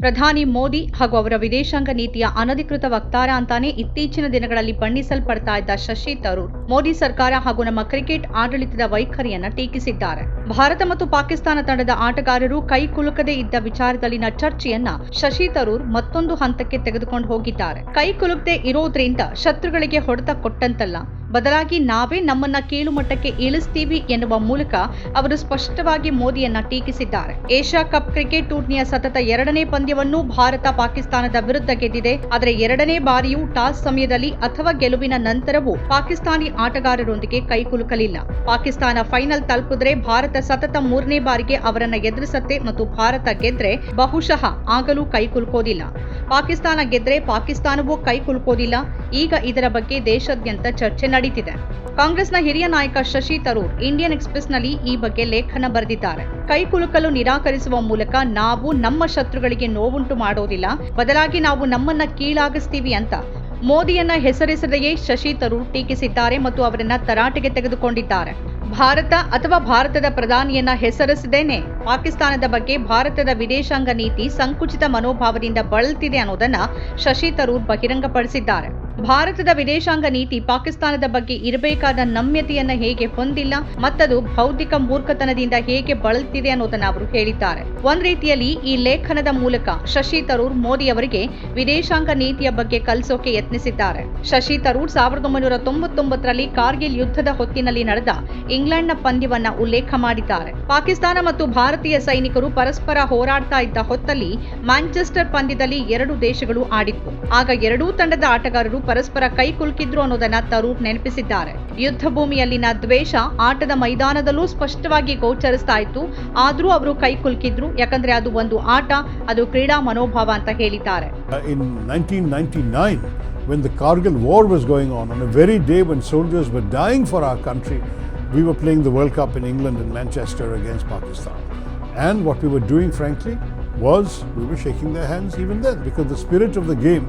ಪ್ರಧಾನಿ ಮೋದಿ ಹಾಗೂ ಅವರ ವಿದೇಶಾಂಗ ನೀತಿಯ ಅನಧಿಕೃತ ವಕ್ತಾರ ಅಂತಾನೆ ಇತ್ತೀಚಿನ ದಿನಗಳಲ್ಲಿ ಬಣ್ಣಿಸಲ್ಪಡ್ತಾ ಇದ್ದ ಶಶಿ ತರೂರ್. ಮೋದಿ ಸರ್ಕಾರ ಹಾಗೂ ನಮ್ಮ ಕ್ರಿಕೆಟ್ ಆಡಳಿತದ ವೈಖರಿಯನ್ನ ಟೀಕಿಸಿದ್ದಾರೆ. ಭಾರತ ಮತ್ತು ಪಾಕಿಸ್ತಾನ ತಂಡದ ಆಟಗಾರರು ಕೈ ಕುಲುಕದೇ ಇದ್ದ ವಿಚಾರದಲ್ಲಿನ ಚರ್ಚೆಯನ್ನ ಶಶಿ ತರೂರ್ ಮತ್ತೊಂದು ಹಂತಕ್ಕೆ ತೆಗೆದುಕೊಂಡು ಹೋಗಿದ್ದಾರೆ. ಕೈ ಕುಲುಕದೆ ಇರೋದ್ರಿಂದ ಶತ್ರುಗಳಿಗೆ ಹೊಡೆತ ಕೊಟ್ಟಂತಲ್ಲ. ಬದಲಾಗಿ ನಾವೇ ನಮ್ಮನ್ನ ಕೀಳು ಮಟ್ಟಕ್ಕೆ ಇಳಿಸ್ತೀವಿ ಎನ್ನುವ ಮೂಲಕ ಅವರು ಸ್ಪಷ್ಟವಾಗಿ ಮೋದಿಯನ್ನ ಟೀಕಿಸಿದ್ದಾರೆ. ಏಷ್ಯಾ ಕಪ್ ಕ್ರಿಕೆಟ್ ಟೂರ್ನಿಯ ಸತತ ಎರಡನೇ ಪಂದ್ಯವನ್ನು ಭಾರತ ಪಾಕಿಸ್ತಾನದ ವಿರುದ್ಧ ಗೆದ್ದಿದೆ. ಆದರೆ ಎರಡನೇ ಬಾರಿಯೂ ಟಾಸ್ ಸಮಯದಲ್ಲಿ ಅಥವಾ ಗೆಲುವಿನ ನಂತರವೂ ಪಾಕಿಸ್ತಾನಿ ಆಟಗಾರರೊಂದಿಗೆ ಕೈಕುಲುಕಲಿಲ್ಲ ಪಾಕಿಸ್ತಾನ ಫೈನಲ್ ತಲುಪಿದ್ರೆ ಭಾರತ ಸತತ ಮೂರನೇ ಬಾರಿಗೆ ಅವರನ್ನ ಎದುರಿಸತ್ತೆ ಮತ್ತು ಭಾರತ ಗೆದ್ರೆ ಬಹುಶಃ ಆಗಲೂ ಕೈಕುಲುಕೋದಿಲ್ಲ ಪಾಕಿಸ್ತಾನ ಗೆದ್ರೆ ಪಾಕಿಸ್ತಾನವೂ ಕೈಕುಲುಕೋದಿಲ್ಲ ಈಗ ಇದರ ಬಗ್ಗೆ ದೇಶಾದ್ಯಂತ ಚರ್ಚೆ ನಡೀತಿದೆ. ಕಾಂಗ್ರೆಸ್ನ ಹಿರಿಯ ನಾಯಕ ಶಶಿ ತರೂರ್ ಇಂಡಿಯನ್ ಎಕ್ಸ್ಪ್ರೆಸ್ನಲ್ಲಿ ಈ ಬಗ್ಗೆ ಲೇಖನ ಬರೆದಿದ್ದಾರೆ. ಕೈಕುಲುಕಲು ನಿರಾಕರಿಸುವ ಮೂಲಕ ನಾವು ನಮ್ಮ ಶತ್ರುಗಳಿಗೆ ನೋವುಂಟು ಮಾಡೋದಿಲ್ಲ. ಬದಲಾಗಿ ನಾವು ನಮ್ಮನ್ನ ಕೀಳಾಗಿಸ್ತೀವಿ ಅಂತ ಮೋದಿಯನ್ನ ಹೆಸರಿಸದೆಯೇ ಶಶಿ ತರೂರ್ ಟೀಕಿಸಿದ್ದಾರೆ ಮತ್ತು ಅವರನ್ನ ತರಾಟೆಗೆ ತೆಗೆದುಕೊಂಡಿದ್ದಾರೆ. ಭಾರತ ಅಥವಾ ಭಾರತದ ಪ್ರಧಾನಿಯನ್ನ ಹೆಸರಿಸದೇನೆ ಪಾಕಿಸ್ತಾನದ ಬಗ್ಗೆ ಭಾರತದ ವಿದೇಶಾಂಗ ನೀತಿ ಸಂಕುಚಿತ ಮನೋಭಾವದಿಂದ ಬಳಲ್ತಿದೆ ಅನ್ನೋದನ್ನ ಶಶಿ ತರೂರ್ ಬಹಿರಂಗಪಡಿಸಿದ್ದಾರೆ. ಭಾರತದ ವಿದೇಶಾಂಗ ನೀತಿ ಪಾಕಿಸ್ತಾನದ ಬಗ್ಗೆ ಇರಬೇಕಾದ ನಮ್ಯತೆಯನ್ನು ಹೇಗೆ ಹೊಂದಿಲ್ಲ, ಮತ್ತದು ಬೌದ್ಧಿಕ ಮೂರ್ಖತನದಿಂದ ಹೇಗೆ ಬಳಲ್ತಿದೆ ಅನ್ನೋದನ್ನ ಅವರು ಹೇಳಿದ್ದಾರೆ. ಒಂದ್ ರೀತಿಯಲ್ಲಿ ಈ ಲೇಖನದ ಮೂಲಕ ಶಶಿ ತರೂರ್ ಮೋದಿ ಅವರಿಗೆ ವಿದೇಶಾಂಗ ನೀತಿಯ ಬಗ್ಗೆ ಕಲಿಸೋಕೆ ಯತ್ನಿಸಿದ್ದಾರೆ. ಶಶಿ ತರೂರ್ ಸಾವಿರದ ಒಂಬೈನೂರ ತೊಂಬತ್ತೊಂಬತ್ತರಲ್ಲಿ ಕಾರ್ಗಿಲ್ ಯುದ್ಧದ ಹೊತ್ತಿನಲ್ಲಿ ನಡೆದ ಇಂಗ್ಲೆಂಡ್ನ ಪಂದ್ಯವನ್ನ ಉಲ್ಲೇಖ ಮಾಡಿದ್ದಾರೆ. ಪಾಕಿಸ್ತಾನ ಮತ್ತು ಭಾರತೀಯ ಸೈನಿಕರು ಪರಸ್ಪರ ಹೋರಾಡ್ತಾ ಇದ್ದ ಹೊತ್ತಲ್ಲಿ ಮ್ಯಾಂಚೆಸ್ಟರ್ ಪಂದ್ಯದಲ್ಲಿ ಎರಡು ದೇಶಗಳು ಆಡಿತ್ತು. ಆಗ ಎರಡೂ ತಂಡದ ಆಟಗಾರರು ಪರಸ್ಪರ ಕೈಕುಲುಕಿದ್ರು ಅನ್ನೋದನ್ನ ತರೂರ್ ನೆನಪಿಸಿದ್ದಾರೆ ಯುದ್ಧ ಭೂಮಿಯಲ್ಲಿನ ದ್ವೇಷ ಆಟದ ಮೈದಾನದಲ್ಲೂ ಸ್ಪಷ್ಟವಾಗಿ ಗೋಚರಿಸ್ತಾ ಇತ್ತು ಆದ್ರೂ ಅವರು ಕೈಕುಲುಕಿದ್ರು ಯಾಕಂದ್ರೆ ಅದು ಒಂದು ಆಟ ಅದು ಕ್ರೀಡಾ ಮನೋಭಾವ ಅಂತ ಹೇಳಿದ್ದಾರೆ Uh, in 1999, when the Kargil war was going on, on a very day when soldiers were dying for our country, we were playing the World Cup in England in Manchester against Pakistan. And what we were doing, frankly, was we were shaking their hands even then because the spirit of the game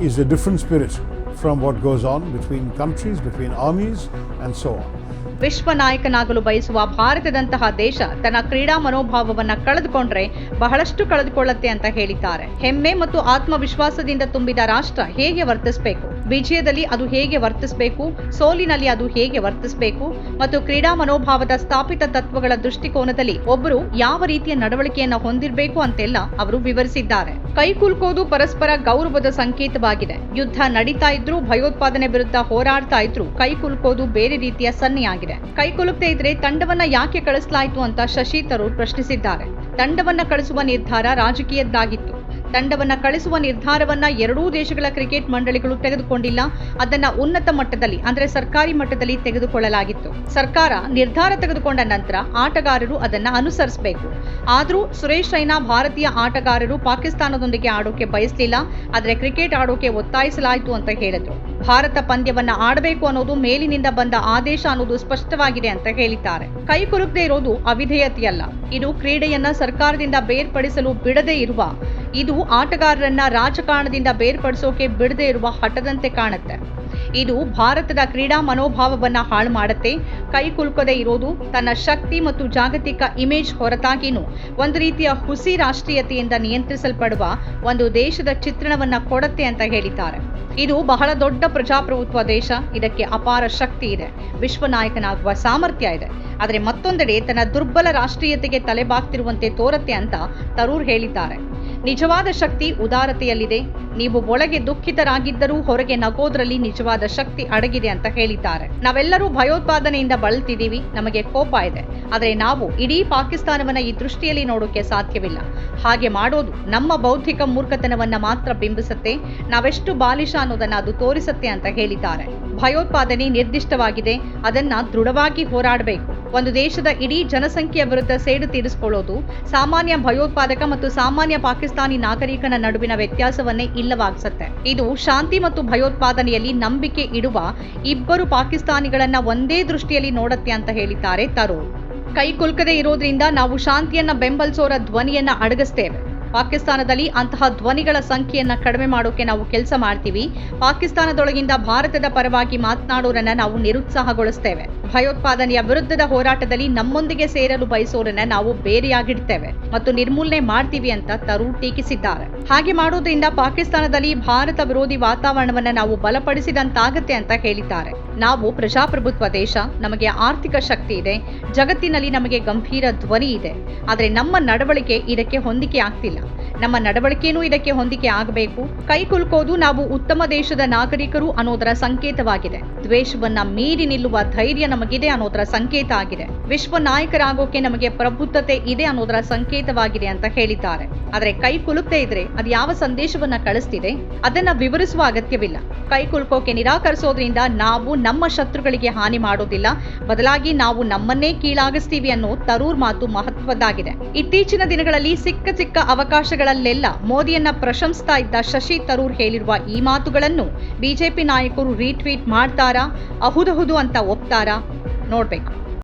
is a different spirit from what goes on between countries, between armies, and so on. ವಿಶ್ವ ನಾಯಕನಾಗಲು ಬಯಸುವ ಭಾರತದಂತಹ ದೇಶ ತನ್ನ ಕ್ರೀಡಾ ಮನೋಭಾವವನ್ನು ಕಳೆದುಕೊಂಡ್ರೆ ಬಹಳಷ್ಟು ಕಳೆದುಕೊಳ್ಳುತ್ತೆ ಅಂತ ಹೇಳಿದ್ದಾರೆ. ಹೆಮ್ಮೆ ಮತ್ತು ಆತ್ಮವಿಶ್ವಾಸದಿಂದ ತುಂಬಿದ ರಾಷ್ಟ್ರ ಹೇಗೆ ವರ್ತಿಸಬೇಕು? ವಿಜಯದಲ್ಲಿ ಅದು ಹೇಗೆ ವರ್ತಿಸಬೇಕು? ಸೋಲಿನಲ್ಲಿ ಅದು ಹೇಗೆ ವರ್ತಿಸಬೇಕು? ಮತ್ತು ಕ್ರೀಡಾ ಮನೋಭಾವದ ಸ್ಥಾಪಿತ ತತ್ವಗಳ ದೃಷ್ಟಿಕೋನದಲ್ಲಿ ಒಬ್ಬರು ಯಾವ ರೀತಿಯ ನಡವಳಿಕೆಯನ್ನ ಹೊಂದಿರಬೇಕು ಅಂತೆಲ್ಲ ಅವರು ವಿವರಿಸಿದ್ದಾರೆ. ಕೈಕುಲ್ಕೋದು ಪರಸ್ಪರ ಗೌರವದ ಸಂಕೇತವಾಗಿದೆ. ಯುದ್ಧ ನಡೀತಾ ಇದ್ರೂ ಭಯೋತ್ಪಾದನೆ ವಿರುದ್ಧ ಹೋರಾಡ್ತಾ ಇದ್ರು ಕೈಕುಲ್ಕೋದು ಬೇರೆ ರೀತಿಯ ಸನ್ನೆಯಾಗಿದೆ ಕೈಕುಲುಕದೇ ಇದ್ರೆ ತಂಡವನ್ನ ಯಾಕೆ ಕಳಿಸಲಾಯಿತು ಅಂತ ಶಶಿ ತರೂರ್ ಪ್ರಶ್ನಿಸಿದ್ದಾರೆ. ತಂಡವನ್ನ ಕಳಿಸುವ ನಿರ್ಧಾರ ರಾಜಕೀಯದ್ದಾಗಿತ್ತು. ತಂಡವನ್ನ ಕಳಿಸುವ ನಿರ್ಧಾರವನ್ನ ಎರಡೂ ದೇಶಗಳ ಕ್ರಿಕೆಟ್ ಮಂಡಳಿಗಳು ತೆಗೆದುಕೊಂಡಿಲ್ಲ. ಅದನ್ನ ಉನ್ನತ ಮಟ್ಟದಲ್ಲಿ, ಅಂದ್ರೆ ಸರ್ಕಾರಿ ಮಟ್ಟದಲ್ಲಿ ತೆಗೆದುಕೊಳ್ಳಲಾಗಿತ್ತು. ಸರ್ಕಾರ ನಿರ್ಧಾರ ತೆಗೆದುಕೊಂಡ ನಂತರ ಆಟಗಾರರು ಅದನ್ನ ಅನುಸರಿಸಬೇಕು. ಆದ್ರೂ ಸುರೇಶ್ ರೈನಾ ಭಾರತೀಯ ಆಟಗಾರರು ಪಾಕಿಸ್ತಾನದೊಂದಿಗೆ ಆಡೋಕೆ ಬಯಸಲಿಲ್ಲ. ಆದ್ರೆ ಕ್ರಿಕೆಟ್ ಆಡೋಕೆ ಒತ್ತಾಯಿಸಲಾಯಿತು ಅಂತ ಹೇಳಿದ್ರು. ಭಾರತ ಪಂದ್ಯವನ್ನ ಆಡಬೇಕು ಅನ್ನೋದು ಮೇಲಿನಿಂದ ಬಂದ ಆದೇಶ ಅನ್ನೋದು ಸ್ಪಷ್ಟವಾಗಿದೆ ಅಂತ ಹೇಳಿದ್ದಾರೆ. ಕೈ ಕುರುಕದೇ ಇರೋದು ಅವಿಧೇಯತೆಯಲ್ಲ. ಇದು ಕ್ರೀಡೆಯನ್ನ ಸರ್ಕಾರದಿಂದ ಬೇರ್ಪಡಿಸಲು ಬಿಡದೇ ಇರುವ, ಇದು ಆಟಗಾರರನ್ನ ರಾಜಕಾರಣದಿಂದ ಬೇರ್ಪಡಿಸೋಕೆ ಬಿಡದೇ ಇರುವ ಹಠದಂತೆ ಕಾಣುತ್ತೆ. ಇದು ಭಾರತದ ಕ್ರೀಡಾ ಮನೋಭಾವವನ್ನ ಹಾಳು ಮಾಡುತ್ತೆ. ಕೈ ಕುಲುಕದೇ ಇರೋದು, ತನ್ನ ಶಕ್ತಿ ಮತ್ತು ಜಾಗತಿಕ ಇಮೇಜ್ ಹೊರತಾಗಿನೂ ಒಂದು ರೀತಿಯ ಹುಸಿ ರಾಷ್ಟ್ರೀಯತೆಯಿಂದ ನಿಯಂತ್ರಿಸಲ್ಪಡುವ ಒಂದು ದೇಶದ ಚಿತ್ರಣವನ್ನ ಕೊಡುತ್ತೆ ಅಂತ ಹೇಳಿದ್ದಾರೆ. ಇದು ಬಹಳ ದೊಡ್ಡ ಪ್ರಜಾಪ್ರಭುತ್ವ ದೇಶ. ಇದಕ್ಕೆ ಅಪಾರ ಶಕ್ತಿ ಇದೆ. ವಿಶ್ವ ನಾಯಕನಾಗುವ ಸಾಮರ್ಥ್ಯ ಇದೆ. ಆದರೆ ಮತ್ತೊಂದೆಡೆ ತನ್ನ ದುರ್ಬಲ ರಾಷ್ಟ್ರೀಯತೆಗೆ ತಲೆಬಾಗ್ತಿರುವಂತೆ ತೋರತ್ತೆ ಅಂತ ತರೂರ್ ಹೇಳಿದ್ದಾರೆ. ನಿಜವಾದ ಶಕ್ತಿ ಉದಾರತೆಯಲ್ಲಿದೆ. ನೀವು ಒಳಗೆ ದುಃಖಿತರಾಗಿದ್ದರೂ ಹೊರಗೆ ನಗೋದ್ರಲ್ಲಿ ನಿಜವಾದ ಶಕ್ತಿ ಅಡಗಿದೆ ಅಂತ ಹೇಳಿದ್ದಾರೆ. ನಾವೆಲ್ಲರೂ ಭಯೋತ್ಪಾದನೆಯಿಂದ ಬಳಲ್ತಿದ್ದೀವಿ. ನಮಗೆ ಕೋಪ ಇದೆ. ಆದರೆ ನಾವು ಇಡೀ ಪಾಕಿಸ್ತಾನವನ್ನ ಈ ದೃಷ್ಟಿಯಲ್ಲಿ ನೋಡೋಕೆ ಸಾಧ್ಯವಿಲ್ಲ. ಹಾಗೆ ಮಾಡೋದು ನಮ್ಮ ಬೌದ್ಧಿಕ ಮೂರ್ಖತನವನ್ನ ಮಾತ್ರ ಬಿಂಬಿಸುತ್ತೆ. ನಾವೆಷ್ಟು ಬಾಲಿಶ ಅನ್ನೋದನ್ನ ಅದು ತೋರಿಸುತ್ತೆ ಅಂತ ಹೇಳಿದ್ದಾರೆ. ಭಯೋತ್ಪಾದನೆ ನಿರ್ದಿಷ್ಟವಾಗಿದೆ. ಅದನ್ನ ದೃಢವಾಗಿ ಹೋರಾಡಬೇಕು. ಒಂದು ದೇಶದ ಇಡೀ ಜನಸಂಖ್ಯೆಯ ವಿರುದ್ಧ ಸೇಡು ತೀರಿಸಿಕೊಳ್ಳೋದು ಸಾಮಾನ್ಯ ಭಯೋತ್ಪಾದಕ ಮತ್ತು ಸಾಮಾನ್ಯ ಪಾಕಿಸ್ತಾನಿ ನಾಗರಿಕನ ನಡುವಿನ ವ್ಯತ್ಯಾಸವನ್ನೇ ಇಲ್ಲವಾಗಿಸುತ್ತೆ. ಇದು ಶಾಂತಿ ಮತ್ತು ಭಯೋತ್ಪಾದನೆಯಲ್ಲಿ ನಂಬಿಕೆ ಇಡುವ ಇಬ್ಬರು ಪಾಕಿಸ್ತಾನಿಗಳನ್ನ ಒಂದೇ ದೃಷ್ಟಿಯಲ್ಲಿ ನೋಡತ್ತೆ ಅಂತ ಹೇಳಿದ್ದಾರೆ ತರೂರ್. ಕೈ ಕುಲ್ಕದೆ ಇರೋದ್ರಿಂದ ನಾವು ಶಾಂತಿಯನ್ನ ಬೆಂಬಲಿಸೋರ ಧ್ವನಿಯನ್ನ ಅಡಗಿಸ್ತೇವೆ. ಪಾಕಿಸ್ತಾನದಲ್ಲಿ ಅಂತಹ ಧ್ವನಿಗಳ ಸಂಖ್ಯೆಯನ್ನ ಕಡಿಮೆ ಮಾಡೋಕೆ ನಾವು ಕೆಲಸ ಮಾಡ್ತೀವಿ. ಪಾಕಿಸ್ತಾನದೊಳಗಿಂದ ಭಾರತದ ಪರವಾಗಿ ಮಾತನಾಡೋರನ್ನ ನಾವು ನಿರುತ್ಸಾಹಗೊಳಿಸ್ತೇವೆ. ಭಯೋತ್ಪಾದನೆಯ ವಿರುದ್ಧದ ಹೋರಾಟದಲ್ಲಿ ನಮ್ಮೊಂದಿಗೆ ಸೇರಲು ಬಯಸೋರನ್ನ ನಾವು ಬೇರೆಯಾಗಿಡ್ತೇವೆ ಮತ್ತು ನಿರ್ಮೂಲನೆ ಮಾಡ್ತೀವಿ ಅಂತ ತರೂರ್ ಟೀಕಿಸಿದ್ದಾರೆ. ಹಾಗೆ ಮಾಡೋದ್ರಿಂದ ಪಾಕಿಸ್ತಾನದಲ್ಲಿ ಭಾರತ ವಿರೋಧಿ ವಾತಾವರಣವನ್ನ ನಾವು ಬಲಪಡಿಸಿದಂತಾಗತ್ತೆ ಅಂತ ಹೇಳಿದ್ದಾರೆ. ನಾವು ಪ್ರಜಾಪ್ರಭುತ್ವ ದೇಶ, ನಮಗೆ ಆರ್ಥಿಕ ಶಕ್ತಿ ಇದೆ, ಜಗತ್ತಿನಲ್ಲಿ ನಮಗೆ ಗಂಭೀರ ಧ್ವನಿ ಇದೆ. ಆದರೆ ನಮ್ಮ ನಡವಳಿಕೆ ಇದಕ್ಕೆ ಹೊಂದಿಕೆ ಆಗ್ತಿಲ್ಲ. ನಮ್ಮ ನಡವಳಿಕೆನೂ ಇದಕ್ಕೆ ಹೊಂದಿಕೆ ಆಗಬೇಕು. ಕೈ ಕುಲುಕೋದು ನಾವು ಉತ್ತಮ ದೇಶದ ನಾಗರಿಕರು ಅನ್ನೋದರ ಸಂಕೇತವಾಗಿದೆ. ದ್ವೇಷವನ್ನ ಮೀರಿ ನಿಲ್ಲುವ ಧೈರ್ಯ ನಮಗಿದೆ ಅನ್ನೋದರ ಸಂಕೇತ ಆಗಿದೆ. ವಿಶ್ವ ನಾಯಕರಾಗೋಕೆ ನಮಗೆ ಪ್ರಬುದ್ಧತೆ ಇದೆ ಅನ್ನೋದರ ಸಂಕೇತವಾಗಿದೆ ಅಂತ ಹೇಳಿದ್ದಾರೆ. ಆದರೆ ಕೈ ಕುಲುಕ್ತೇ ಇದ್ರೆ ಅದು ಯಾವ ಸಂದೇಶವನ್ನ ಕಳಿಸ್ತಿದೆ? ಅದನ್ನ ವಿವರಿಸುವ ಅಗತ್ಯವಿಲ್ಲ. ಕೈ ಕುಲ್ಕೋಕೆ ನಿರಾಕರಿಸೋದ್ರಿಂದ ನಾವು ನಮ್ಮ ಶತ್ರುಗಳಿಗೆ ಹಾನಿ ಮಾಡೋದಿಲ್ಲ. ಬದಲಾಗಿ ನಾವು ನಮ್ಮನ್ನೇ ಕೀಳಾಗಿಸ್ತೀವಿ ಅನ್ನೋ ತರೂರ್ ಮಾತು ಮಹತ್ವದ್ದಾಗಿದೆ. ಇತ್ತೀಚಿನ ದಿನಗಳಲ್ಲಿ ಸಿಕ್ಕ ಸಿಕ್ಕ ಅವಕಾಶಗಳಲ್ಲೆಲ್ಲ ಮೋದಿಯನ್ನ ಪ್ರಶಂಸ್ತಾ ಇದ್ದ ಶಶಿ ತರೂರ್ ಹೇಳಿರುವ ಈ ಮಾತುಗಳನ್ನು ಬಿಜೆಪಿ ನಾಯಕರು ರೀಟ್ವೀಟ್ ಮಾಡ್ತಾರಾ, ಅಹುದಹುದು ಅಂತ ಒಪ್ತಾರಾ? ನೋಡ್ಬೇಕು.